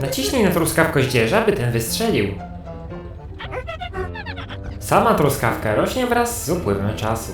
Naciśnij na truskawkę ździerza, by ten wystrzelił. Sama truskawka rośnie wraz z upływem czasu.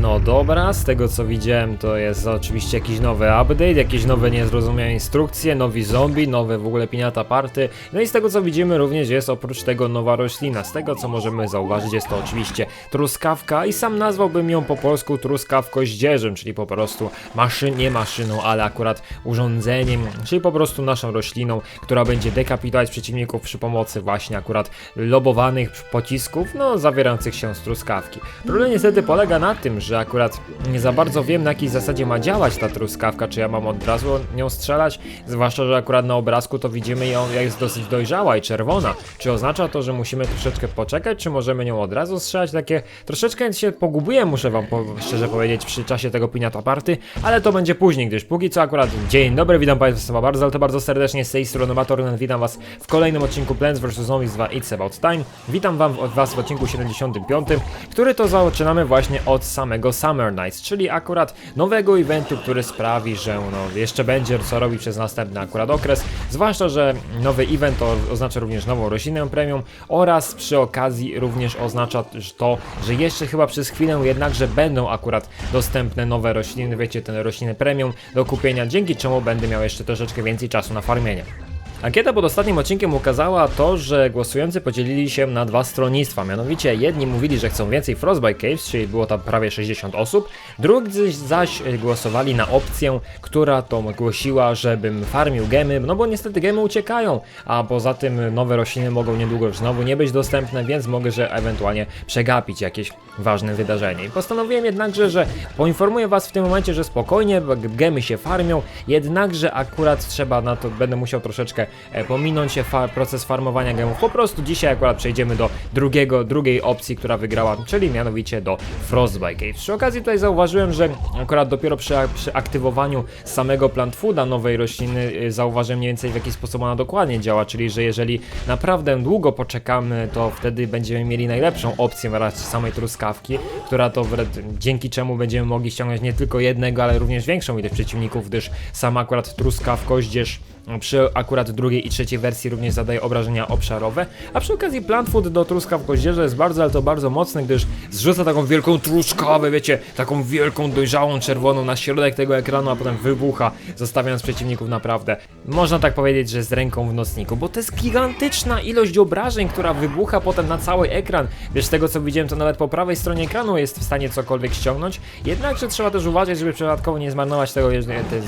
No dobra, z tego co widziałem to jest oczywiście jakiś nowy update, jakieś nowe niezrozumiałe instrukcje, nowi zombie, nowe w ogóle piniata party. No i z tego co widzimy również jest oprócz tego nowa roślina. Z tego co możemy zauważyć jest to oczywiście truskawka i sam nazwałbym ją po polsku truskawkoździerzem, czyli po prostu maszyn, nie maszyną, ale akurat urządzeniem, czyli po prostu naszą rośliną, która będzie dekapitować przeciwników przy pomocy właśnie akurat lobowanych pocisków, no zawierających się z truskawki. Problem niestety polega na tym, że akurat nie za bardzo wiem na jakiej zasadzie ma działać ta truskawka, czy ja mam od razu nią strzelać, zwłaszcza, że akurat na obrazku to widzimy ją, jak jest dosyć dojrzała i czerwona. Czy oznacza to, że musimy troszeczkę poczekać, czy możemy nią od razu strzelać? Takie troszeczkę się pogubiłem, muszę wam po, szczerze powiedzieć, przy czasie tego piniata party, ale to będzie później, gdyż póki co akurat dzień dobry, witam państwa bardzo, ale to bardzo serdecznie z tej strony witam was w kolejnym odcinku Plants vs. Zombies 2 It's About Time. Witam wam was w odcinku 75, który to zaczynamy właśnie od samego Summer Nights, czyli akurat nowego eventu, który sprawi, że no, jeszcze będzie co robić przez następny akurat okres, zwłaszcza, że nowy event oznacza również nową roślinę premium oraz przy okazji również oznacza to, że jeszcze chyba przez chwilę jednakże będą akurat dostępne nowe rośliny, wiecie, te rośliny premium do kupienia, dzięki czemu będę miał jeszcze troszeczkę więcej czasu na farmienie. Ankieta pod ostatnim odcinkiem ukazała to, że głosujący podzielili się na dwa stronnictwa. Mianowicie jedni mówili, że chcą więcej Frostbite Caves, czyli było tam prawie 60 osób, drudzy zaś głosowali na opcję, która to głosiła, żebym farmił gemy, no bo niestety gemy uciekają, a poza tym nowe rośliny mogą niedługo już znowu nie być dostępne, więc mogę, że ewentualnie przegapić jakieś ważne wydarzenie. I postanowiłem jednakże, że poinformuję was w tym momencie, że spokojnie, gemy się farmią, jednakże akurat trzeba na to, będę musiał troszeczkę e, pominąć się proces farmowania gemów. Po prostu dzisiaj akurat przejdziemy do drugiego, drugiej opcji, która wygrała, czyli mianowicie do Frostbite Caves. Przy okazji tutaj zauważyłem, że akurat dopiero przy, przy aktywowaniu samego plant fooda nowej rośliny e, zauważyłem mniej więcej w jaki sposób ona dokładnie działa, czyli że jeżeli naprawdę długo poczekamy, to wtedy będziemy mieli najlepszą opcję wraz samej truskawki, która to dzięki czemu będziemy mogli ściągnąć nie tylko jednego, ale również większą ilość przeciwników, gdyż sama akurat truskawkoździerz przy akurat drugiej i trzeciej wersji również zadaje obrażenia obszarowe, a przy okazji plant food do truskaw koździerza jest bardzo, ale to bardzo mocny, gdyż zrzuca taką wielką truskawę, wiecie, taką wielką, dojrzałą, czerwoną na środek tego ekranu, a potem wybucha, zostawiając przeciwników naprawdę, można tak powiedzieć, że z ręką w nocniku, bo to jest gigantyczna ilość obrażeń, która wybucha potem na cały ekran, wiesz, z tego co widziałem, to nawet po prawej stronie ekranu jest w stanie cokolwiek ściągnąć, jednakże trzeba też uważać, żeby przypadkowo nie zmarnować tego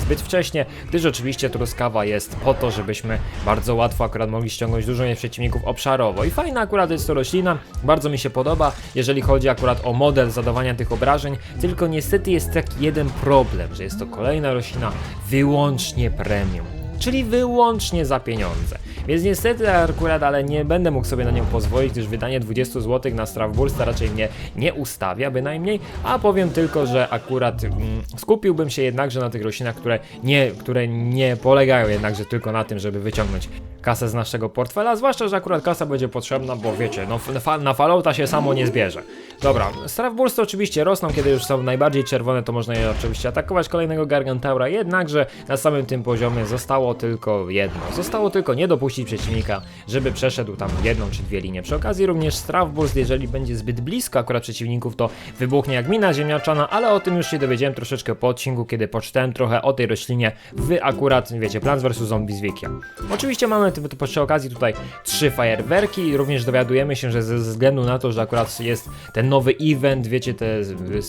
zbyt wcześnie, gdyż oczywiście truskawa jest jest po to, żebyśmy bardzo łatwo akurat mogli ściągnąć dużo ilość przeciwników obszarowo. I fajna akurat jest to roślina, bardzo mi się podoba, jeżeli chodzi akurat o model zadawania tych obrażeń, tylko niestety jest taki jeden problem, że jest to kolejna roślina wyłącznie premium czyli wyłącznie za pieniądze. Więc niestety akurat, ale nie będę mógł sobie na nią pozwolić, gdyż wydanie 20 zł na Strawbursta raczej mnie nie ustawia bynajmniej, a powiem tylko, że akurat mm, skupiłbym się jednakże na tych roślinach, które nie, które nie polegają jednakże tylko na tym, żeby wyciągnąć kasę z naszego portfela, zwłaszcza, że akurat kasa będzie potrzebna, bo wiecie, no na Fallouta się samo nie zbierze. Dobra, Strawbursty oczywiście rosną, kiedy już są najbardziej czerwone, to można je oczywiście atakować kolejnego Gargantaura, jednakże na samym tym poziomie zostało tylko jedno. Zostało tylko nie dopuścić przeciwnika, żeby przeszedł tam jedną czy dwie linie. Przy okazji również Strawburst, jeżeli będzie zbyt blisko akurat przeciwników, to wybuchnie jak mina ziemniaczana, ale o tym już się dowiedziałem troszeczkę po odcinku, kiedy poczytałem trochę o tej roślinie w akurat, wiecie, Plants vs. Zombies Wiki. Oczywiście mamy przy okazji tutaj trzy fajerwerki również dowiadujemy się, że ze względu na to, że akurat jest ten nowy event, wiecie, te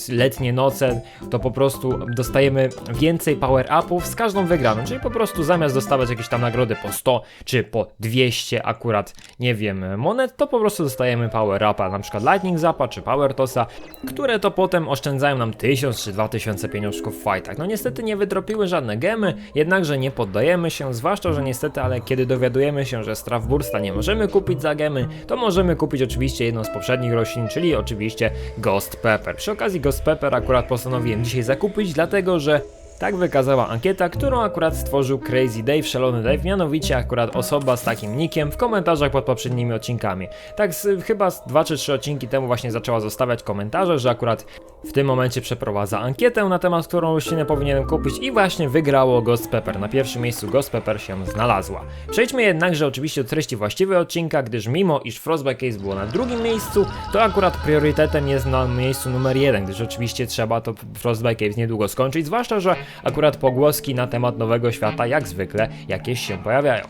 letnie noce, to po prostu dostajemy więcej power-upów z każdą wygraną, czyli po prostu zamiast dostawać jakieś tam nagrody po 100 czy po 200 akurat, nie wiem, monet, to po prostu dostajemy power-upa, na przykład Lightning Zapa czy Power Tossa, które to potem oszczędzają nam 1000 czy 2000 pieniążków w fightach. No niestety nie wydropiły żadne gemy, jednakże nie poddajemy się, zwłaszcza, że niestety, ale kiedy dowiadujemy się, że Strawbursta nie możemy kupić za gemy, to możemy kupić oczywiście jedną z poprzednich roślin, czyli oczywiście Ghost Pepper. Przy okazji Ghost Pepper akurat postanowiłem dzisiaj zakupić, dlatego że Tak wykazała ankieta, którą akurat stworzył Crazy Dave, Szalony Dave, mianowicie akurat osoba z takim nickiem w komentarzach pod poprzednimi odcinkami. Tak z, chyba z 2 czy 3 odcinki temu właśnie zaczęła zostawiać komentarze, że akurat w tym momencie przeprowadza ankietę na temat, którą roślinę powinienem kupić i właśnie wygrało Ghost Pepper. Na pierwszym miejscu Ghost Pepper się znalazła. Przejdźmy jednakże oczywiście do treści właściwej odcinka, gdyż mimo iż Frostbite Case było na drugim miejscu, to akurat priorytetem jest na miejscu numer jeden, gdyż oczywiście trzeba to Frostbite Case niedługo skończyć, zwłaszcza, że akurat pogłoski na temat nowego świata jak zwykle jakieś się pojawiają.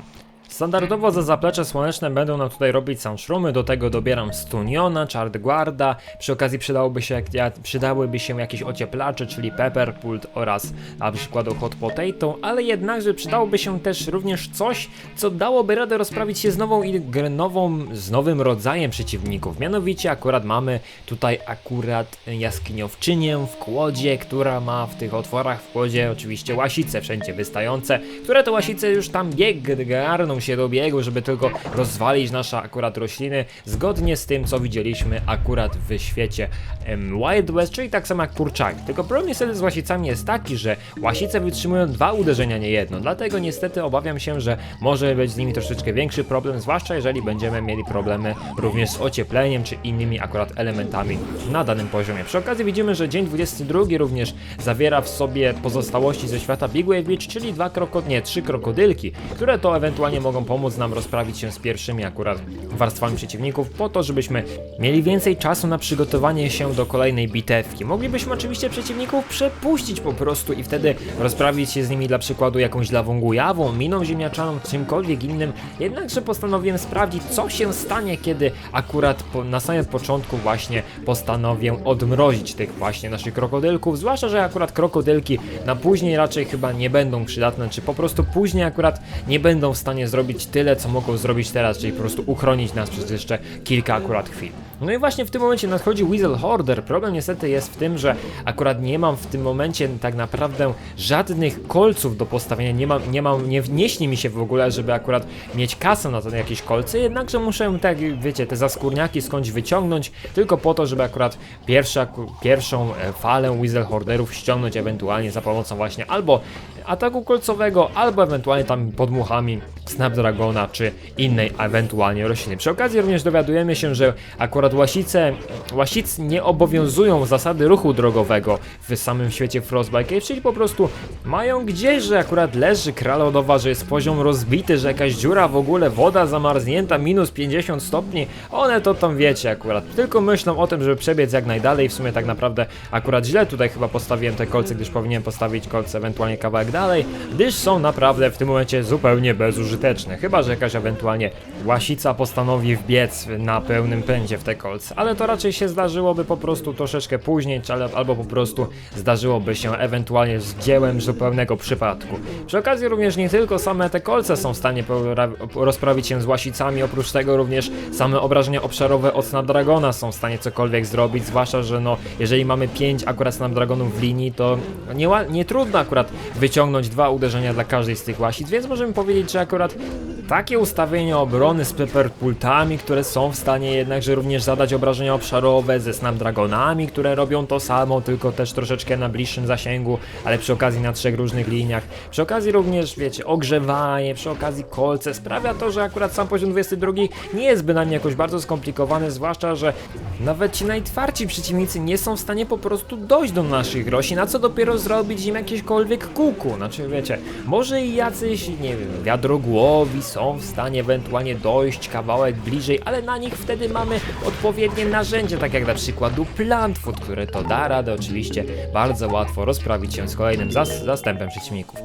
Standardowo za zaplecze słoneczne będą nam tutaj robić Sunshrumy, do tego dobieram Stuniona, Chardguarda, przy okazji przydałoby się, przydałyby się jakieś ocieplacze, czyli Pepperpult oraz na przykład Hot Potato, ale jednakże przydałoby się też również coś, co dałoby radę rozprawić się z nową nową, z nowym rodzajem przeciwników. Mianowicie akurat mamy tutaj akurat jaskiniowczynię w kłodzie, która ma w tych otworach w kłodzie oczywiście łasice wszędzie wystające, które to łasice już tam bieg garną się do żeby tylko rozwalić nasze akurat rośliny, zgodnie z tym, co widzieliśmy akurat w świecie Wild West, czyli tak samo jak kurczaki. Tylko problem niestety z łasicami jest taki, że łasice wytrzymują dwa uderzenia, nie jedno, dlatego niestety obawiam się, że może być z nimi troszeczkę większy problem, zwłaszcza jeżeli będziemy mieli problemy również z ociepleniem, czy innymi akurat elementami na danym poziomie. Przy okazji widzimy, że dzień 22 również zawiera w sobie pozostałości ze świata Big Wave Beach, czyli dwa kroko, nie, trzy krokodylki, które to ewentualnie mogą pomóc nam rozprawić się z pierwszymi akurat warstwami przeciwników, po to, żebyśmy mieli więcej czasu na przygotowanie się do kolejnej bitewki. Moglibyśmy oczywiście przeciwników przepuścić po prostu i wtedy rozprawić się z nimi dla przykładu jakąś lawą gujawą, miną ziemniaczaną, czymkolwiek innym, jednakże postanowiłem sprawdzić, co się stanie, kiedy akurat po, na samym początku właśnie postanowię odmrozić tych właśnie naszych krokodylków, zwłaszcza, że akurat krokodylki na później raczej chyba nie będą przydatne, czy po prostu później akurat nie będą w stanie zrobić tyle, co mogą zrobić teraz, czyli po prostu uchronić nas przez jeszcze kilka akurat chwil. No i właśnie w tym momencie nadchodzi Weasel Hoarder. Problem niestety jest w tym, że akurat nie mam w tym momencie tak naprawdę żadnych kolców do postawienia, nie mam, nie mam, nie, nie śni mi się w ogóle, żeby akurat mieć kasę na to jakieś kolce, jednakże muszę, tak wiecie, te zaskórniaki skądś wyciągnąć, tylko po to, żeby akurat pierwsza, pierwszą e, falę Weasel Hoarderów ściągnąć ewentualnie za pomocą właśnie albo ataku kolcowego, albo ewentualnie tam podmuchami Snapdragona, czy innej ewentualnie rośliny. Przy okazji również dowiadujemy się, że akurat łasice, łasic nie obowiązują zasady ruchu drogowego w samym świecie Frostbite czyli po prostu mają gdzieś, że akurat leży kra lodowa, że jest poziom rozbity, że jakaś dziura w ogóle, woda zamarznięta, minus 50 stopni, one to tam wiecie akurat, tylko myślą o tym, żeby przebiec jak najdalej, w sumie tak naprawdę akurat źle tutaj chyba postawiłem te kolce, gdyż powinienem postawić kolce ewentualnie kawałek dalej, gdyż są naprawdę w tym momencie zupełnie bezużyteczne, chyba że jakaś ewentualnie łasica postanowi wbiec na pełnym pędzie w te kolce, ale to raczej się zdarzyłoby po prostu troszeczkę później, czy albo po prostu zdarzyłoby się ewentualnie z dziełem zupełnego przypadku. Przy okazji również nie tylko same te kolce są w stanie rozprawić się z łasicami, oprócz tego również same obrażenia obszarowe od Snapdragona są w stanie cokolwiek zrobić, zwłaszcza, że no, jeżeli mamy 5 akurat Snapdragonów w linii, to nie, nie trudno akurat wyciągnąć dwa uderzenia dla każdej z tych łasic, więc możemy powiedzieć, że akurat takie ustawienie obrony z pepperpultami, które są w stanie jednakże również zadać obrażenia obszarowe ze Snapdragonami, które robią to samo, tylko też troszeczkę na bliższym zasięgu, ale przy okazji na trzech różnych liniach. Przy okazji również, wiecie, ogrzewanie, przy okazji kolce sprawia to, że akurat sam poziom 22 nie jest bynajmniej jakoś bardzo skomplikowany, zwłaszcza, że nawet ci najtwardsi przeciwnicy nie są w stanie po prostu dojść do naszych roślin, a co dopiero zrobić im jakiekolwiek kuku. Znaczy, wiecie, może i jacyś, nie wiem, wiadrogłowi są w stanie ewentualnie dojść kawałek bliżej, ale na nich wtedy mamy odpowiednie narzędzie, tak jak na przykład plant food, które to da radę oczywiście bardzo łatwo rozprawić się z kolejnym zas zastępem przeciwników.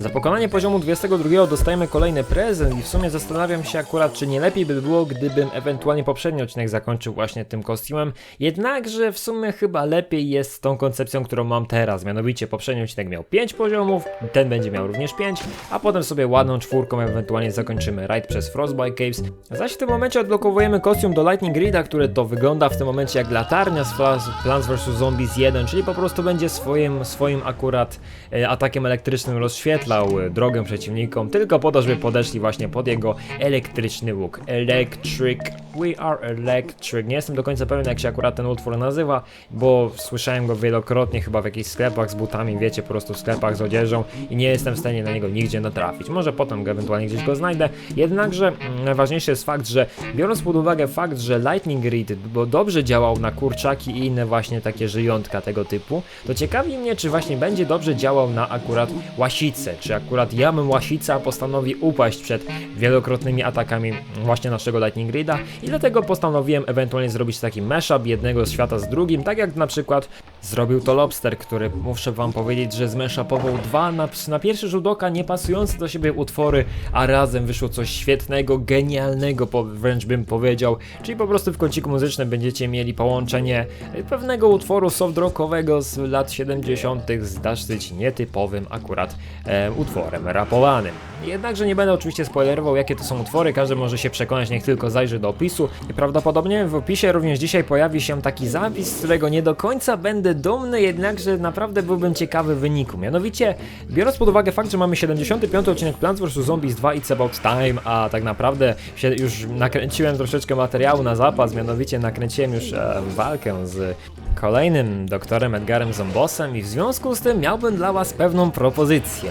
Za pokonanie poziomu 22 dostajemy kolejny prezent i w sumie zastanawiam się akurat, czy nie lepiej by było, gdybym ewentualnie poprzedni odcinek zakończył właśnie tym kostiumem, jednakże w sumie chyba lepiej jest z tą koncepcją, którą mam teraz, mianowicie poprzedni odcinek miał 5 poziomów, ten będzie miał również 5, a potem sobie ładną czwórką ewentualnie zakończymy raid przez Frostbite Caves, zaś w tym momencie odblokowujemy kostium do Lightning Grida, który to wygląda w tym momencie jak latarnia z Plants vs. Zombies 1, czyli po prostu będzie swoim, swoim akurat e, atakiem elektrycznym rozświetlał oświetlał e, drogę przeciwnikom, tylko po to, żeby podeszli właśnie pod jego elektryczny łuk. Electric, we are electric. Nie jestem do końca pewien, jak się akurat ten utwór nazywa, bo słyszałem go wielokrotnie, chyba w jakichś sklepach z butami, wiecie, po prostu w sklepach z odzieżą i nie jestem w stanie na niego nigdzie natrafić. Może potem go ewentualnie gdzieś go znajdę. Jednakże mm, najważniejszy jest fakt, że biorąc pod uwagę fakt, że Lightning Reed bo dobrze działał na kurczaki i inne właśnie takie żyjątka tego typu, to ciekawi mnie, czy właśnie będzie dobrze działał na akurat łasice, czy akurat jamem łasica postanowi upaść przed wielokrotnymi atakami właśnie naszego Lightning Reeda i dlatego postanowiłem ewentualnie zrobić taki mashup jednego świata z drugim, tak jak na przykład zrobił to Lobster, który muszę wam powiedzieć, że zmashupował dwa na, na pierwszy rzut oka niepasujące do siebie utwory, a razem wyszło coś świetnego, genialnego, po, wręcz bym powiedział, czyli po prostu w kąciku muzycznym będziecie mieli połączenie pewnego utworu soft rockowego z lat 70. z dosyć nietypowym akurat e, utworem rapowanym. Jednakże nie będę oczywiście spoilerował jakie to są utwory, każdy może się przekonać, niech tylko zajrzy do opisu i prawdopodobnie w opisie również dzisiaj pojawi się taki zapis, z którego nie do końca będę dumny, jednakże naprawdę byłbym ciekawy wyniku. Mianowicie, biorąc pod uwagę fakt, że mamy 75 odcinek Plants vs. Zombies 2 It's About Time, a tak naprawdę już nakręciłem troszeczkę materiału na zapas, mianowicie nakręciłem już e, walkę z kolejnym doktorem Edgarem Zombosem i w związku z tym miałbym dla was pewną propozycję.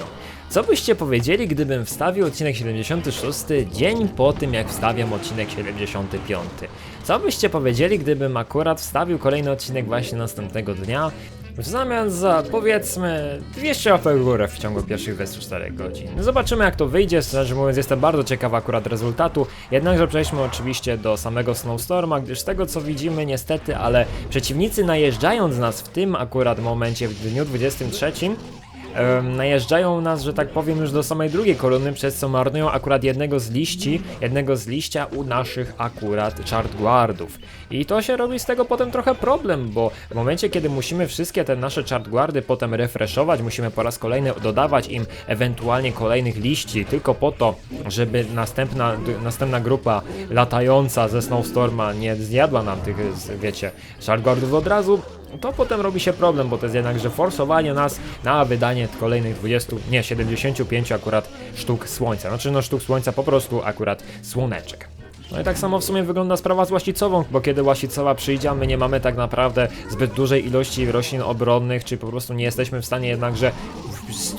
Co byście powiedzieli, gdybym wstawił odcinek 76 dzień po tym, jak wstawiam odcinek 75? Co byście powiedzieli, gdybym akurat wstawił kolejny odcinek właśnie następnego dnia, w zamian za powiedzmy 200 łapek w górę w ciągu pierwszych 24 godzin. Zobaczymy jak to wyjdzie, szczerze mówiąc jestem bardzo ciekaw akurat rezultatu, jednakże przejdźmy oczywiście do samego Snowstorma, gdyż z tego co widzimy niestety, ale przeciwnicy najeżdżając nas w tym akurat momencie w dniu 23 em, najeżdżają nas, że tak powiem, już do samej drugiej kolumny, przez co marnują akurat jednego z liści, jednego z liścia u naszych akurat chartguardów. I to się robi z tego potem trochę problem, bo w momencie, kiedy musimy wszystkie te nasze chartguardy potem refreshować, musimy po raz kolejny dodawać im ewentualnie kolejnych liści, tylko po to, żeby następna, następna grupa latająca ze Snowstorma nie zjadła nam tych, wiecie, chartguardów od razu, to potem robi się problem, bo to jest jednakże forsowanie nas na wydanie kolejnych 20, nie 75 akurat sztuk słońca. Znaczy no sztuk słońca po prostu akurat słoneczek. No i tak samo w sumie wygląda sprawa z łasicową, bo kiedy łasicowa przyjdzie, my nie mamy tak naprawdę zbyt dużej ilości roślin obronnych, czy po prostu nie jesteśmy w stanie jednakże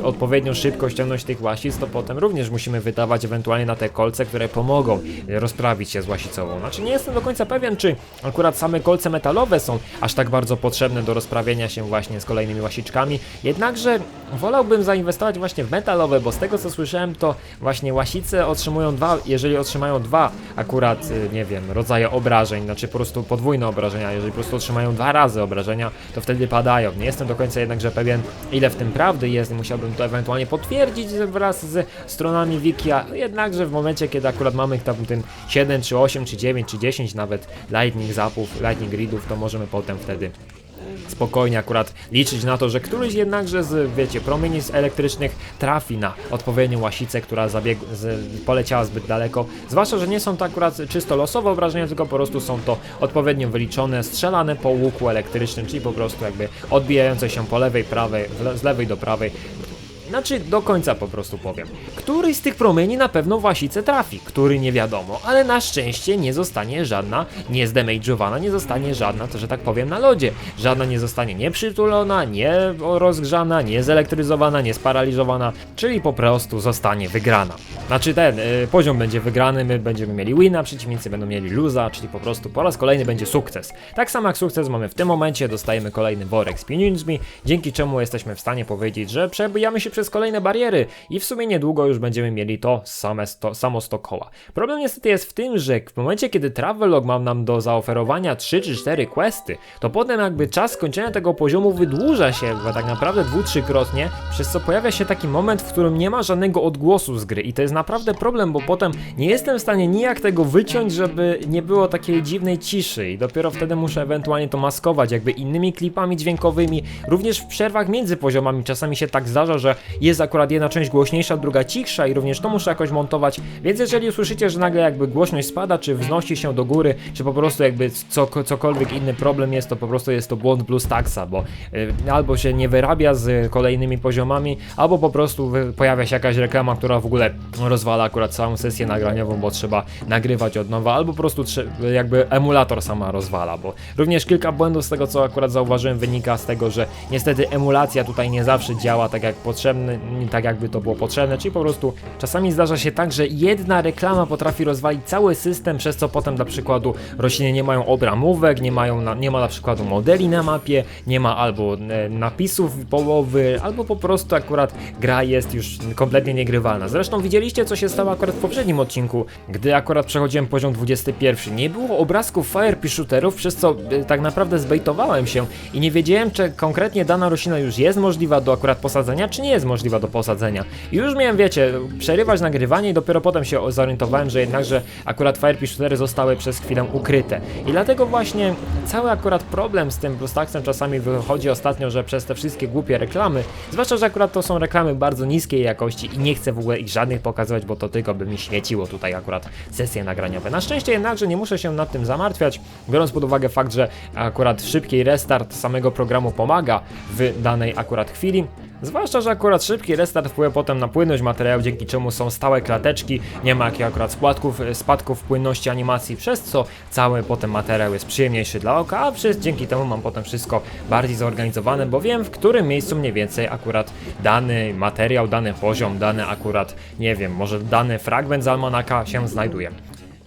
odpowiednią szybko ściągnąć tych łasic, to potem również musimy wydawać ewentualnie na te kolce, które pomogą e, rozprawić się z łasicową. Znaczy nie jestem do końca pewien, czy akurat same kolce metalowe są aż tak bardzo potrzebne do rozprawienia się właśnie z kolejnymi łasiczkami, jednakże wolałbym zainwestować właśnie w metalowe, bo z tego co słyszałem, to właśnie łasice otrzymują dwa, jeżeli otrzymają dwa akurat, y, nie wiem, rodzaje obrażeń, znaczy po prostu podwójne obrażenia, jeżeli po prostu otrzymają dwa razy obrażenia, to wtedy padają. Nie jestem do końca jednakże pewien, ile w tym prawdy jest, musiałbym to ewentualnie potwierdzić wraz z stronami Wikia, jednakże w momencie, kiedy akurat mamy tam tym 7, czy 8, czy 9, czy 10 nawet lightning zapów, lightning readów, to możemy potem wtedy spokojnie akurat liczyć na to, że któryś jednakże z, wiecie, promieni z elektrycznych trafi na odpowiednią łasicę, która zabieg, z, poleciała zbyt daleko. Zwłaszcza, że nie są to akurat czysto losowe obrażenia, tylko po prostu są to odpowiednio wyliczone, strzelane po łuku elektrycznym, czyli po prostu jakby odbijające się po lewej, prawej, z lewej do prawej. Znaczy, do końca po prostu powiem. Któryś z tych promieni na pewno łasicę trafi, który nie wiadomo, ale na szczęście nie zostanie żadna nie zdemage'owana, nie zostanie żadna, to że tak powiem, na lodzie. Żadna nie zostanie nie przytulona, nie rozgrzana, nie zelektryzowana, nie sparaliżowana, czyli po prostu zostanie wygrana. Znaczy ten y, poziom będzie wygrany, my będziemy mieli wina, przeciwnicy będą mieli luza, czyli po prostu po raz kolejny będzie sukces. Tak samo jak sukces mamy w tym momencie, dostajemy kolejny worek z pieniędzmi, dzięki czemu jesteśmy w stanie powiedzieć, że przebijamy się przez kolejne bariery i w sumie niedługo już będziemy mieli to same sto, samo 100 koła. Problem niestety jest w tym, że w momencie kiedy Travelog ma nam do zaoferowania 3 czy 4 questy, to potem jakby czas skończenia tego poziomu wydłuża się chyba tak naprawdę dwu, trzykrotnie, przez co pojawia się taki moment, w którym nie ma żadnego odgłosu z gry. I to jest naprawdę problem, bo potem nie jestem w stanie nijak tego wyciąć, żeby nie było takiej dziwnej ciszy. I dopiero wtedy muszę ewentualnie to maskować jakby innymi klipami dźwiękowymi, również w przerwach między poziomami czasami się tak zdarza, że jest akurat jedna część głośniejsza, druga cichsza, cichsza i również to muszę jakoś montować, więc jeżeli usłyszycie, że nagle jakby głośność spada, czy wznosi się do góry, czy po prostu jakby co, cokolwiek inny problem jest, to po prostu jest to błąd BlueStacksa, bo y, albo się nie wyrabia z kolejnymi poziomami, albo po prostu pojawia się jakaś reklama, która w ogóle rozwala akurat całą sesję nagraniową, bo trzeba nagrywać od nowa, albo po prostu jakby emulator sama rozwala, bo również kilka błędów z tego, co akurat zauważyłem, wynika z tego, że niestety emulacja tutaj nie zawsze działa tak jak potrzebne, nie tak jakby to było potrzebne, czyli po prostu czasami zdarza się tak, że jedna reklama potrafi rozwalić cały system, przez co potem dla przykładu rośliny nie mają obramówek, nie mają na, nie ma na przykładu modeli na mapie, nie ma albo e, napisów połowy, albo po prostu akurat gra jest już kompletnie niegrywalna. Zresztą widzieliście co się stało akurat w poprzednim odcinku, gdy akurat przechodziłem poziom 21. Nie było obrazków Firepea shooterów, przez co e, tak naprawdę zbejtowałem się i nie wiedziałem czy konkretnie dana roślina już jest możliwa do akurat posadzenia, czy nie jest możliwa do posadzenia. I już miałem, wiecie, przerywać nagrywanie i dopiero potem się zorientowałem, że jednakże akurat Firepea shootery zostały przez chwilę ukryte. I dlatego właśnie cały akurat problem z tym BlueStacksem czasami wychodzi ostatnio, że przez te wszystkie głupie reklamy, zwłaszcza, że akurat to są reklamy bardzo niskiej jakości i nie chcę w ogóle ich żadnych pokazywać, bo to tylko by mi świeciło tutaj akurat sesje nagraniowe. Na szczęście jednakże nie muszę się nad tym zamartwiać, biorąc pod uwagę fakt, że akurat szybki restart samego programu pomaga w danej akurat chwili. Zwłaszcza, że akurat szybki restart wpływa potem na płynność materiału, dzięki czemu są stałe klateczki, nie ma jakichś akurat spadków, spadków płynności animacji, przez co cały potem materiał jest przyjemniejszy dla oka, a przez, dzięki temu mam potem wszystko bardziej zorganizowane, bo wiem w którym miejscu mniej więcej akurat dany materiał, dany poziom, dany akurat, nie wiem, może dany fragment z almanaka się znajduje.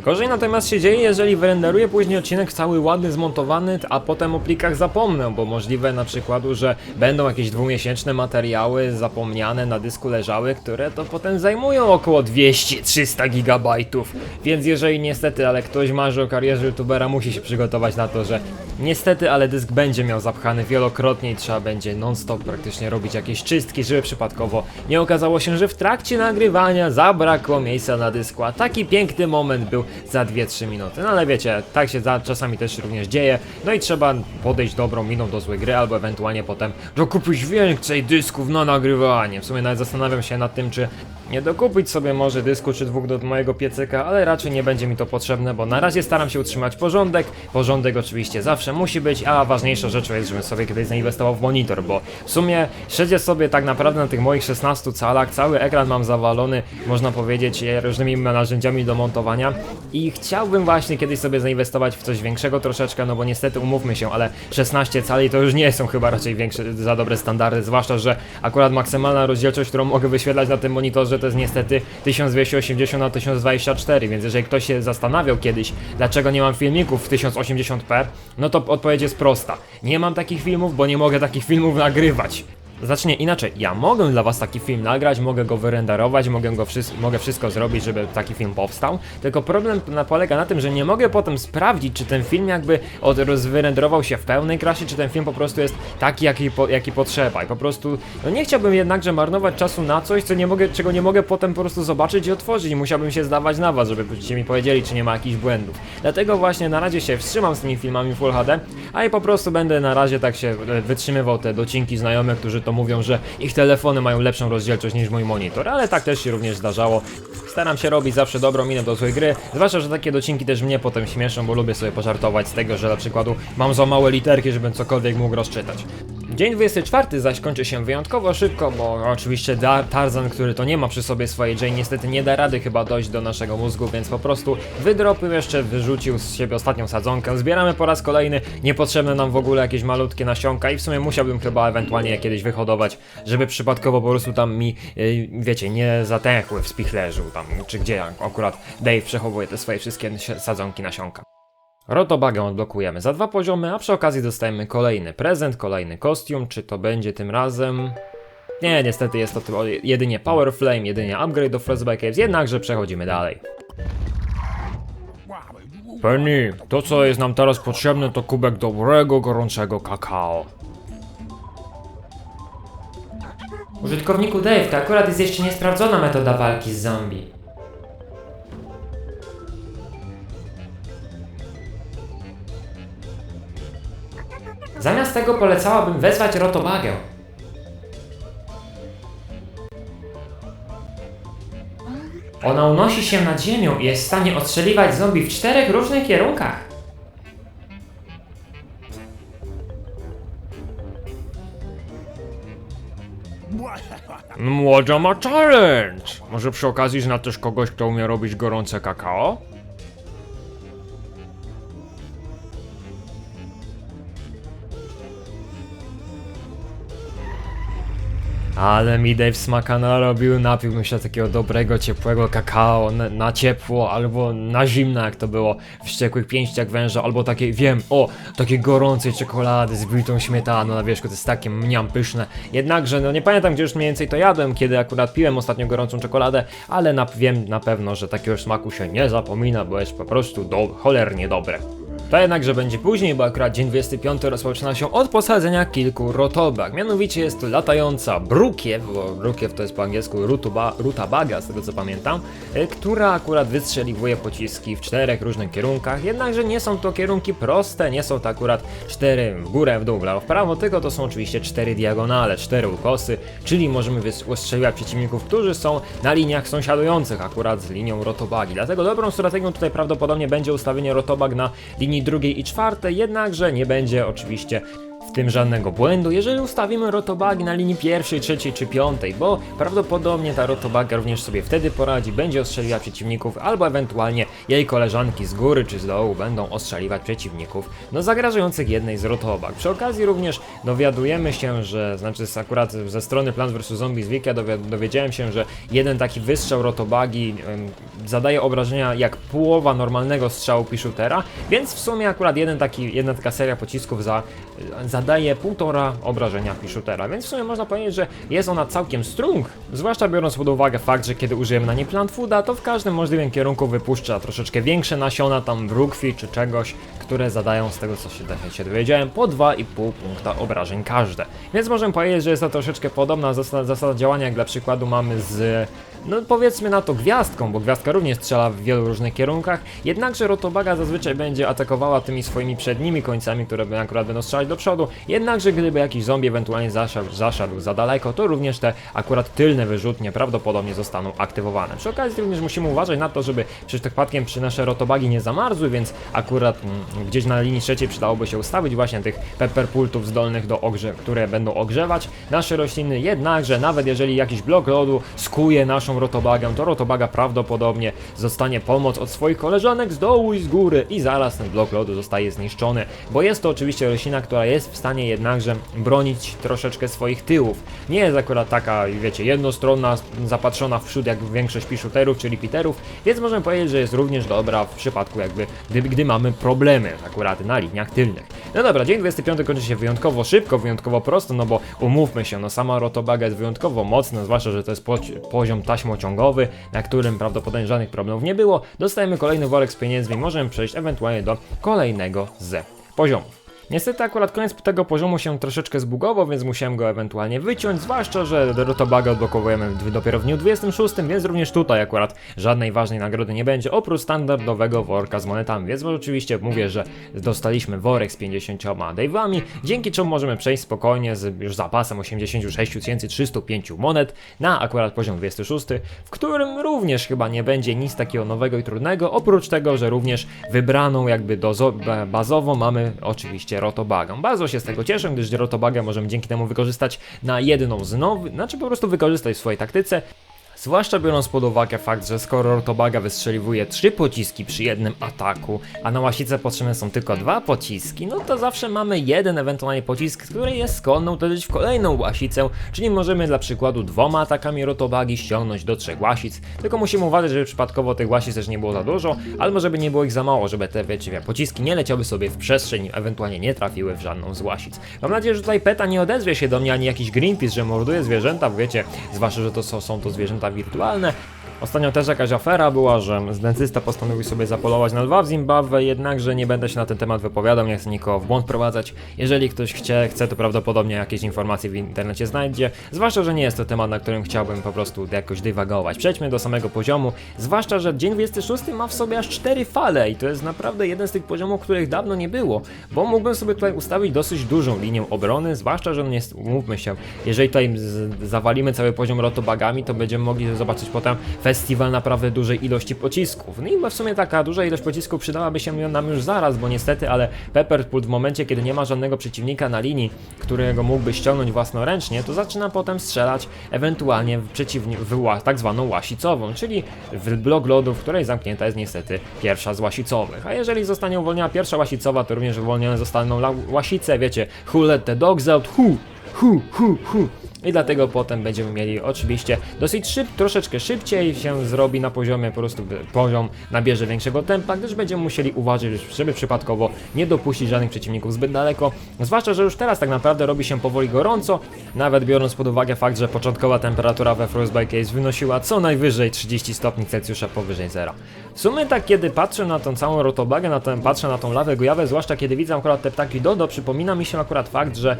Gorzej natomiast się dzieje, jeżeli wyrenderuję później odcinek cały ładny, zmontowany, a potem o plikach zapomnę, bo możliwe na przykładu, że będą jakieś dwumiesięczne materiały zapomniane na dysku leżały, które to potem zajmują około 200-300 gigabajtów. Więc jeżeli niestety, ale ktoś marzy o karierze youtubera, musi się przygotować na to, że niestety, ale dysk będzie miał zapchany wielokrotnie i trzeba będzie non-stop praktycznie robić jakieś czystki, żeby przypadkowo nie okazało się, że w trakcie nagrywania zabrakło miejsca na dysku, a taki piękny moment był za 2-3 minuty. No ale wiecie, tak się za, czasami też również dzieje, no i trzeba podejść dobrą miną do złej gry, albo ewentualnie potem dokupić więcej dysków na nagrywanie. W sumie nawet zastanawiam się nad tym, czy nie dokupić sobie może dysku czy dwóch do mojego piecyka, ale raczej nie będzie mi to potrzebne, bo na razie staram się utrzymać porządek. Porządek oczywiście zawsze musi być, a ważniejsza rzeczą jest, żebym sobie kiedyś zainwestował w monitor, bo w sumie siedzę sobie tak naprawdę na tych moich 16 calach, cały ekran mam zawalony, można powiedzieć, różnymi narzędziami do montowania i chciałbym właśnie kiedyś sobie zainwestować w coś większego troszeczkę, no bo niestety umówmy się, ale 16 cali to już nie są chyba raczej większe za dobre standardy, zwłaszcza, że akurat maksymalna rozdzielczość, którą mogę wyświetlać na tym monitorze to jest niestety 1280 na 1024, więc jeżeli ktoś się zastanawiał kiedyś, dlaczego nie mam filmików w 1080p, no to odpowiedź jest prosta. Nie mam takich filmów, bo nie mogę takich filmów nagrywać. Zacznie inaczej. Ja mogę dla was taki film nagrać, mogę go wyrenderować, mogę, go wszystko, mogę wszystko zrobić, żeby taki film powstał. Tylko problem polega na tym, że nie mogę potem sprawdzić, czy ten film jakby od, wyrenderował się w pełnej krasie, czy ten film po prostu jest taki, jaki, po, jaki potrzeba. I po prostu, no nie chciałbym jednakże marnować czasu na coś, co nie mogę, czego nie mogę potem po prostu zobaczyć i otworzyć. I musiałbym się zdawać na was, żebyście mi powiedzieli, czy nie ma jakichś błędów. Dlatego właśnie na razie się wstrzymam z tymi filmami Full HD, a i po prostu będę na razie tak się e, wytrzymywał te docinki znajomych, którzy to mówią, że ich telefony mają lepszą rozdzielczość niż mój monitor, ale tak też się również zdarzało. Staram się robić zawsze dobrą minę do złej gry, zwłaszcza, że takie docinki też mnie potem śmieszą, bo lubię sobie pożartować z tego, że na przykładu mam za małe literki, żebym cokolwiek mógł rozczytać. Dzień 24 zaś kończy się wyjątkowo szybko, bo oczywiście Tarzan, który to nie ma przy sobie swojej Jane, niestety nie da rady chyba dojść do naszego mózgu, więc po prostu wydropił jeszcze, wyrzucił z siebie ostatnią sadzonkę. Zbieramy po raz kolejny niepotrzebne nam w ogóle jakieś malutkie nasionka i w sumie musiałbym chyba ewentualnie je kiedyś wyhodować, żeby przypadkowo po prostu tam mi, yy, wiecie, nie zatęchły w spichlerzu tam, czy gdzie akurat Dave przechowuje te swoje wszystkie sadzonki nasionka. Rotobagę odblokujemy za dwa poziomy, a przy okazji dostajemy kolejny prezent, kolejny kostium. Czy to będzie tym razem? Nie, niestety jest to jedynie Power Flame, jedynie upgrade do Frostbite Caves, jednakże przechodzimy dalej. Penny, to co jest nam teraz potrzebne to kubek dobrego, gorącego kakao. Użytkowniku Dave, to akurat jest jeszcze niesprawdzona metoda walki z zombie. Zamiast tego polecałabym wezwać Rotobagę. Ona unosi się nad ziemią i jest w stanie ostrzeliwać zombie w czterech różnych kierunkach. Młodzia ma challenge! Może przy okazji zna też kogoś, kto umie robić gorące kakao? Ale mi Dave smaka narobił, napiłbym się takiego dobrego, ciepłego kakao na, na ciepło, albo na zimno, jak to było w wściekłych pięściach węża, albo takiej, wiem, o, takiej gorącej czekolady z bitą śmietaną na wierzchu, to jest takie mniam pyszne. Jednakże, no nie pamiętam, gdzie już mniej więcej to jadłem, kiedy akurat piłem ostatnio gorącą czekoladę, ale na, wiem na pewno, że takiego smaku się nie zapomina, bo jest po prostu do, cholernie dobre. To jednakże będzie później, bo akurat dzień 25 rozpoczyna się od posadzenia kilku rotobag. Mianowicie jest to latająca brukiew, bo brukiew to jest po angielsku rutuba, rutabaga, z tego co pamiętam, y, która akurat wystrzeliwuje pociski w czterech różnych kierunkach. Jednakże nie są to kierunki proste, nie są to akurat cztery w górę, w dół, w lewo, w prawo, tylko to są oczywiście cztery diagonale, cztery ukosy, czyli możemy wys- ostrzeliwać przeciwników, którzy są na liniach sąsiadujących akurat z linią rotobagi. Dlatego dobrą strategią tutaj prawdopodobnie będzie ustawienie rotobag na linii drugiej i czwartej, jednakże nie będzie oczywiście w tym żadnego błędu, jeżeli ustawimy rotobagi na linii pierwszej, trzeciej czy piątej, bo prawdopodobnie ta rotobaga również sobie wtedy poradzi, będzie ostrzeliwać przeciwników, albo ewentualnie jej koleżanki z góry czy z dołu będą ostrzeliwać przeciwników, no zagrażających jednej z rotobag. Przy okazji również dowiadujemy się, że, znaczy akurat ze strony Plants vs Zombies Wiki dowi dowiedziałem się, że jeden taki wystrzał rotobagi em, zadaje obrażenia jak połowa normalnego strzału Pishutera, więc w sumie akurat jeden taki, jedna taka seria pocisków za, zadaje półtora obrażenia Pishutera, więc w sumie można powiedzieć, że jest ona całkiem strong, zwłaszcza biorąc pod uwagę fakt, że kiedy użyjemy na niej plant fooda, to w każdym możliwym kierunku wypuszcza troszeczkę większe nasiona tam brukwi czy czegoś, które zadają z tego co się, się dowiedziałem po 2,5 punkta obrażeń każde. Więc możemy powiedzieć, że jest to troszeczkę podobna zasada, zasada działania jak dla przykładu mamy z no powiedzmy na to gwiazdką, bo gwiazdka również strzela w wielu różnych kierunkach, jednakże rotobaga zazwyczaj będzie atakowała tymi swoimi przednimi końcami, które akurat będą strzelać do przodu, jednakże gdyby jakiś zombie ewentualnie zaszedł, zaszedł za daleko, to również te akurat tylne wyrzutnie prawdopodobnie zostaną aktywowane. Przy okazji również musimy uważać na to, żeby przypadkiem przy nasze rotobagi nie zamarzły, więc akurat mm, gdzieś na linii trzeciej przydałoby się ustawić właśnie tych pepperpultów zdolnych do ogrze, które będą ogrzewać nasze rośliny, jednakże nawet jeżeli jakiś blok lodu skuje naszą rotobagę, to rotobaga prawdopodobnie zostanie pomoc od swoich koleżanek z dołu i z góry i zaraz ten blok lodu zostaje zniszczony, bo jest to oczywiście roślina, która jest w stanie jednakże bronić troszeczkę swoich tyłów. Nie jest akurat taka, wiecie, jednostronna, zapatrzona w przód jak większość piszuterów, czyli piterów, więc możemy powiedzieć, że jest również dobra w przypadku jakby, gdy, gdy mamy problemy akurat na liniach tylnych. No dobra, dzień 25 kończy się wyjątkowo szybko, wyjątkowo prosto, no bo umówmy się, no sama rotobaga jest wyjątkowo mocna, zwłaszcza, że to jest po, poziom taśmociągowy, na którym prawdopodobnie żadnych problemów nie było. Dostajemy kolejny worek z pieniędzmi, możemy przejść ewentualnie do kolejnego z poziomów. Niestety akurat koniec tego poziomu się troszeczkę zbugował, więc musiałem go ewentualnie wyciąć, zwłaszcza, że rotobaga odblokowujemy dopiero w dniu 26, więc również tutaj akurat żadnej ważnej nagrody nie będzie, oprócz standardowego worka z monetami, więc oczywiście mówię, że dostaliśmy worek z 50 Dave'ami, dzięki czemu możemy przejść spokojnie z już zapasem 86 305 monet na akurat poziom 26, w którym również chyba nie będzie nic takiego nowego i trudnego, oprócz tego, że również wybraną jakby dozo- ba- bazową mamy oczywiście rotobagę. Bardzo się z tego cieszę, gdyż rotobagę możemy dzięki temu wykorzystać na jedną z nowych, znaczy po prostu wykorzystać w swojej taktyce, Zwłaszcza biorąc pod uwagę fakt, że skoro Rotobaga wystrzeliwuje trzy pociski przy jednym ataku, a na łasicę potrzebne są tylko dwa pociski, no to zawsze mamy jeden ewentualnie pocisk, który jest skłonny uderzyć w kolejną łasicę, czyli możemy dla przykładu dwoma atakami Rotobagi ściągnąć do trzech łasic, tylko musimy uważać, żeby przypadkowo tych łasic też nie było za dużo, albo żeby nie było ich za mało, żeby te wiecie, pociski nie leciały sobie w przestrzeń, ewentualnie nie trafiły w żadną z łasic. Mam nadzieję, że tutaj PETA nie odezwie się do mnie ani jakiś Greenpeace, że morduje zwierzęta, bo wiecie, zwłaszcza, że to są, są to zwierzęta Світлана Ostatnio też jakaś afera była, że dentysta postanowił sobie zapolować na lwa w Zimbabwe, jednakże nie będę się na ten temat wypowiadał, nie chcę nikogo w błąd prowadzać. Jeżeli ktoś chce, chce, to prawdopodobnie jakieś informacje w internecie znajdzie, zwłaszcza, że nie jest to temat, na którym chciałbym po prostu jakoś dywagować. Przejdźmy do samego poziomu, zwłaszcza, że dzień 26 ma w sobie aż 4 fale i to jest naprawdę jeden z tych poziomów, których dawno nie było, bo mógłbym sobie tutaj ustawić dosyć dużą linię obrony, zwłaszcza, że nie, umówmy się, jeżeli tutaj zawalimy cały poziom rotobagami, to będziemy mogli zobaczyć potem festiwal naprawdę dużej ilości pocisków. No i w sumie taka duża ilość pocisków przydałaby się nam już zaraz, bo niestety, ale Pepperpool w momencie, kiedy nie ma żadnego przeciwnika na linii, którego mógłby ściągnąć własnoręcznie, to zaczyna potem strzelać ewentualnie w przeciwni- w tak zwaną łasicową, czyli w blok lodu, w której zamknięta jest niestety pierwsza z łasicowych. A jeżeli zostanie uwolniona pierwsza łasicowa, to również uwolnione zostaną łasice, wiecie, who let the dogs out, who, who, who, who. I dlatego potem będziemy mieli oczywiście dosyć szyb, troszeczkę szybciej się zrobi na poziomie, po prostu poziom nabierze większego tempa, gdyż będziemy musieli uważać, żeby przypadkowo nie dopuścić żadnych przeciwników zbyt daleko. Zwłaszcza, że już teraz tak naprawdę robi się powoli gorąco, nawet biorąc pod uwagę fakt, że początkowa temperatura we Frostbite Case wynosiła co najwyżej 30 stopni Celsjusza powyżej zera. W sumie tak, kiedy patrzę na tą całą rotobagę, na tę, patrzę na tą lawę gojawę, zwłaszcza kiedy widzę akurat te ptaki Dodo, przypomina mi się akurat fakt, że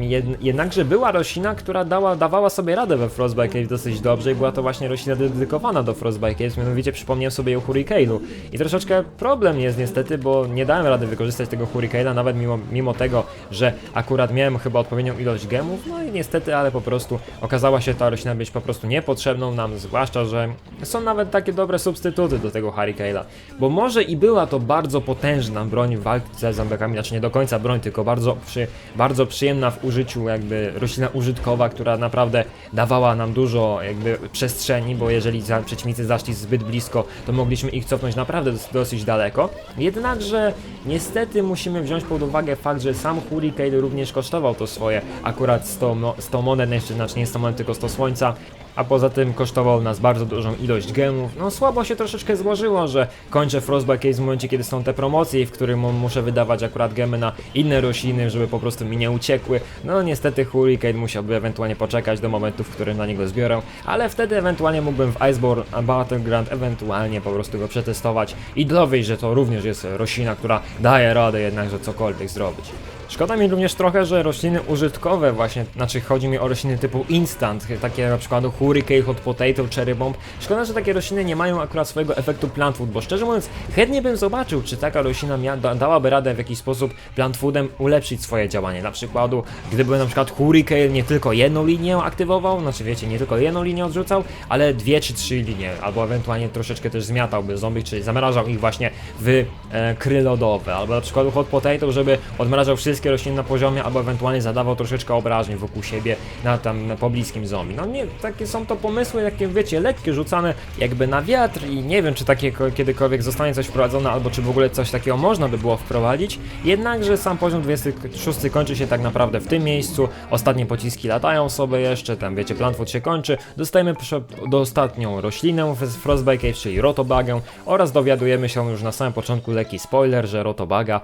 jed, jednakże była roślina, która dała, dawała sobie radę we Frostbite Cave dosyć dobrze i była to właśnie roślina dedykowana do Frostbite Cave, mianowicie przypomniałem sobie o Hurricane'u. I troszeczkę problem jest niestety, bo nie dałem rady wykorzystać tego Hurricane'a, nawet mimo, mimo tego, że akurat miałem chyba odpowiednią ilość gemów, no i niestety, ale po prostu okazała się ta roślina być po prostu niepotrzebną nam, zwłaszcza, że są nawet takie dobre substytuty do tego Hurricane'a, bo może i była to bardzo potężna broń w walce z zombiakami, znaczy nie do końca broń, tylko bardzo, przy, bardzo przyjemna w użyciu jakby roślina użytkowa, która naprawdę dawała nam dużo jakby przestrzeni, bo jeżeli przeciwnicy zaszli zbyt blisko, to mogliśmy ich cofnąć naprawdę dos- dosyć daleko. Jednakże niestety musimy wziąć pod uwagę fakt, że sam Hurricane również kosztował to swoje akurat 100, mo- 100 monet, znaczy nie 100 monet, tylko 100 słońca. A poza tym kosztował nas bardzo dużą ilość gemów. No słabo się troszeczkę złożyło, że kończę Frostbite Case w momencie, kiedy są te promocje, w których mu- muszę wydawać akurat gemy na inne rośliny, żeby po prostu mi nie uciekły. No niestety Hurricane musiałby ewentualnie poczekać do momentu, w którym na niego zbiorę, ale wtedy ewentualnie mógłbym w Iceborne Battleground ewentualnie po prostu go przetestować i dowiedzieć, że to również jest roślina, która daje radę jednakże cokolwiek zrobić. Szkoda mi również trochę, że rośliny użytkowe właśnie, znaczy chodzi mi o rośliny typu instant, takie na przykład hurricane, hot potato, cherry bomb. Szkoda, że takie rośliny nie mają akurat swojego efektu plant food, bo szczerze mówiąc, chętnie bym zobaczył, czy taka roślina mia- da- dałaby radę w jakiś sposób plant foodem ulepszyć swoje działanie. Na przykładu, gdyby na przykład hurricane nie tylko jedną linię aktywował, znaczy wiecie, nie tylko jedną linię odrzucał, ale dwie czy trzy linie, albo ewentualnie troszeczkę też zmiatałby zombie, czyli zamrażał ich właśnie w e, albo na przykład hot potato, żeby odmrażał wszystkie rośliny na poziomie, albo ewentualnie zadawał troszeczkę obrażeń wokół siebie na tam na pobliskim zombie. No nie, takie są to pomysły, takie wiecie, lekkie, rzucane jakby na wiatr i nie wiem, czy takie ko- kiedykolwiek zostanie coś wprowadzone, albo czy w ogóle coś takiego można by było wprowadzić. Jednakże sam poziom 26 kończy się tak naprawdę w tym miejscu. Ostatnie pociski latają sobie jeszcze, tam wiecie, Plantwood się kończy. Dostajemy prze- do ostatnią roślinę w Frostbite Cave, czyli Rotobagę oraz dowiadujemy się już na samym początku lekki spoiler, że Rotobaga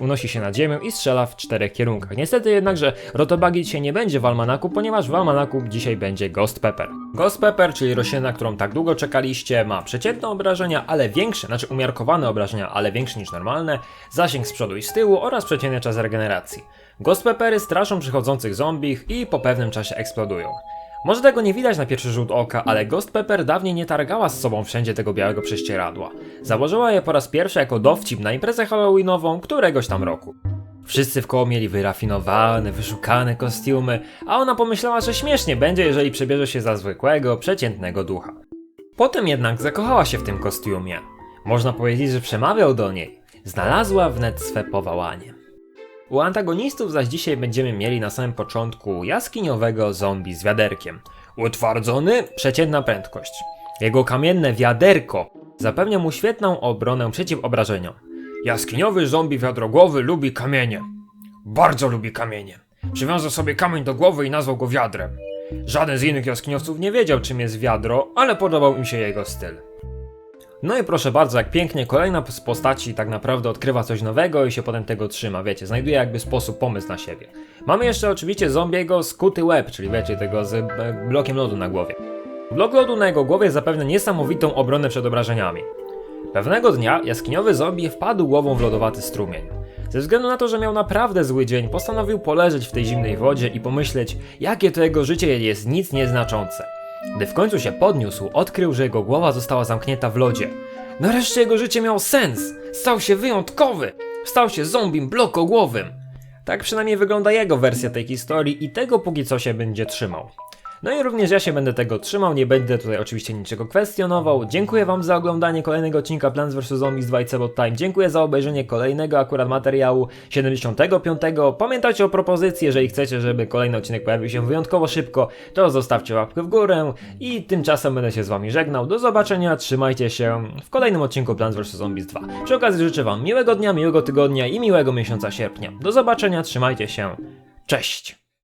unosi się nad ziemią i strzela w czterech kierunkach. Niestety jednakże Rotobagi dzisiaj nie będzie w Almanaku, ponieważ w Almanaku dzisiaj będzie Ghost Pepper. Ghost Pepper, czyli roślina, którą tak długo czekaliście, ma przeciętne obrażenia, ale większe, znaczy umiarkowane obrażenia, ale większe niż normalne, zasięg z przodu i z tyłu oraz przeciętny czas regeneracji. Ghost Peppery straszą przychodzących zombich i po pewnym czasie eksplodują. Może tego nie widać na pierwszy rzut oka, ale Ghost Pepper dawniej nie targała z sobą wszędzie tego białego prześcieradła. Założyła je po raz pierwszy jako dowcip na imprezę halloweenową któregoś tam roku. Wszyscy w koło mieli wyrafinowane, wyszukane kostiumy, a ona pomyślała, że śmiesznie będzie, jeżeli przebierze się za zwykłego, przeciętnego ducha. Potem jednak zakochała się w tym kostiumie. Można powiedzieć, że przemawiał do niej. Znalazła wnet swe powołanie. U antagonistów zaś dzisiaj będziemy mieli na samym początku jaskiniowego zombie z wiaderkiem. Utwardzony, przeciętna prędkość. Jego kamienne wiaderko zapewnia mu świetną obronę przeciw obrażeniom. Jaskiniowy zombie wiadrogłowy lubi kamienie. Bardzo lubi kamienie. Przywiązał sobie kamień do głowy i nazwał go wiadrem. Żaden z innych jaskiniowców nie wiedział, czym jest wiadro, ale podobał im się jego styl. No i proszę bardzo, jak pięknie kolejna z postaci tak naprawdę odkrywa coś nowego i się potem tego trzyma, wiecie, znajduje jakby sposób, pomysł na siebie. Mamy jeszcze oczywiście zombiego skuty łeb, czyli wiecie, tego z e, blokiem lodu na głowie. Blok lodu na jego głowie zapewne niesamowitą obronę przed obrażeniami. Pewnego dnia jaskiniowy zombie wpadł głową w lodowaty strumień. Ze względu na to, że miał naprawdę zły dzień, postanowił poleżeć w tej zimnej wodzie i pomyśleć, jakie to jego życie jest nic nieznaczące. Gdy w końcu się podniósł, odkrył, że jego głowa została zamknięta w lodzie. Nareszcie jego życie miało sens! Stał się wyjątkowy! Stał się zombim blokogłowym! Tak przynajmniej wygląda jego wersja tej historii i tego póki co się będzie trzymał. No i również ja się będę tego trzymał, nie będę tutaj oczywiście niczego kwestionował. Dziękuję wam za oglądanie kolejnego odcinka Plants vs Zombies 2 i Cebot Time. Dziękuję za obejrzenie kolejnego akurat materiału 75. Pamiętajcie o propozycji, jeżeli chcecie, żeby kolejny odcinek pojawił się wyjątkowo szybko, to zostawcie łapkę w górę i tymczasem będę się z wami żegnał. Do zobaczenia, trzymajcie się w kolejnym odcinku Plants vs Zombies 2. Przy okazji życzę wam miłego dnia, miłego tygodnia i miłego miesiąca sierpnia. Do zobaczenia, trzymajcie się. Cześć!